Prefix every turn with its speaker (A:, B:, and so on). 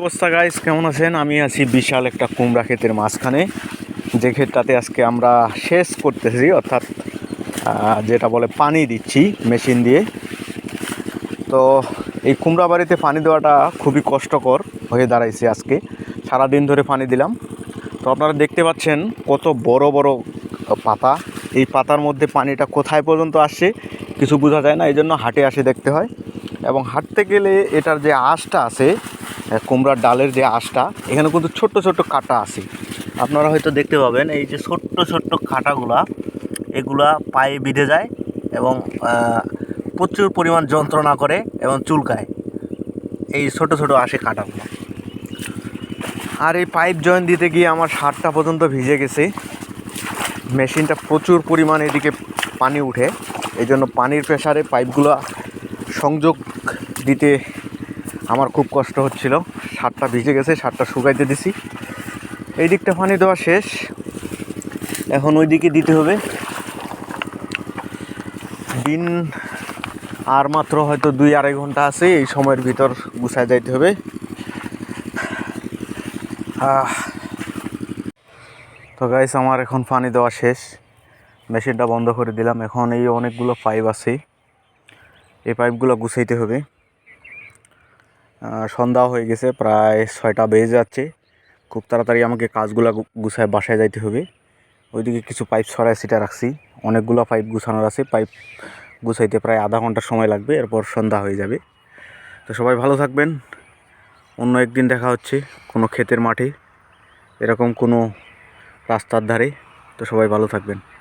A: অবস্থা গাইস কেমন আছেন? আমি আছি বিশাল একটা কুমড়া ক্ষেতের মাঝখানে। যে ক্ষেতটাতে আজকে আমরা শেষ করতেছি, অর্থাৎ যেটা বলে পানি দিচ্ছি মেশিন দিয়ে। তো এই কুমড়া বাড়িতে পানি দেওয়াটা খুবই কষ্টকর হয়ে দাঁড়াইছে আজকে। সারা দিন ধরে পানি দিলাম। তো আপনারা দেখতে পাচ্ছেন কত বড় বড় পাতা। এই পাতার মধ্যে পানিটা কোথায় পর্যন্ত আসছে কিছু বোঝা যায় না এই জন্য হাটে আসে দেখতে হয়। এবং হাঁটতে গেলে এটার যে আঁশটা আছে কুমড়ার ডালের যে আঁশটা, এখানে কিন্তু ছোট্ট ছোট্ট কাটা আছে। আপনারা হয়তো দেখতে পাবেন, এই যে ছোট্ট ছোট্ট কাটাগুলা, এগুলা পায়ে বিঁধে যায় এবং প্রচুর পরিমাণ যন্ত্রণা করে এবং চুলকায়। এই ছোট ছোট আসে কাটাগুলো। আর এই পাইপ জয়েন দিতে গিয়ে আমার শার্টটা পর্যন্ত ভিজে গেছে। মেশিনটা প্রচুর পরিমাণ এদিকে পানি উঠে। এই জন্য পানির প্রেসারে পাইপগুলো সংযোগ দিতে আমার খুব কষ্ট হচ্ছিল। সারটা ভিজে গেছে সারটা শুকাইতে দিছি। এই দিকটা পানি দেওয়া শেষ। এখন ওই দিকে দিতে হবে। দিন আর মাত্র হয়তো দুই আড়াই ঘণ্টা আছে, এই সময়ের ভিতর গুছায় যাইতে হবে। তো গাইস আমার এখন পানি দেওয়া শেষ। মেশিনটা বন্ধ করে দিলাম। এখন এই অনেকগুলো পাইপ আছে। এই পাইপগুলো গুছাইতে হবে। সন্ধ্যা হয়ে গেছে, প্রায় ছয়টা বেজে যাচ্ছে। খুব তাড়াতাড়ি আমাকে কাজগুলো গুছায় বাসায় যাইতে হবে। ওইদিকে কিছু পাইপ সরাই সিটা রাখছি। অনেকগুলো পাইপ গুছানোর আছে। পাইপ গুছাইতে প্রায় আধা ঘণ্টা সময় লাগবে, এরপর সন্ধ্যা হয়ে যাবে। তো সবাই ভালো থাকবেন। অন্য একদিন দেখা হচ্ছে কোনো ক্ষেতের মাঠে, এরকম কোনো রাস্তার ধারে। তো সবাই ভালো থাকবেন।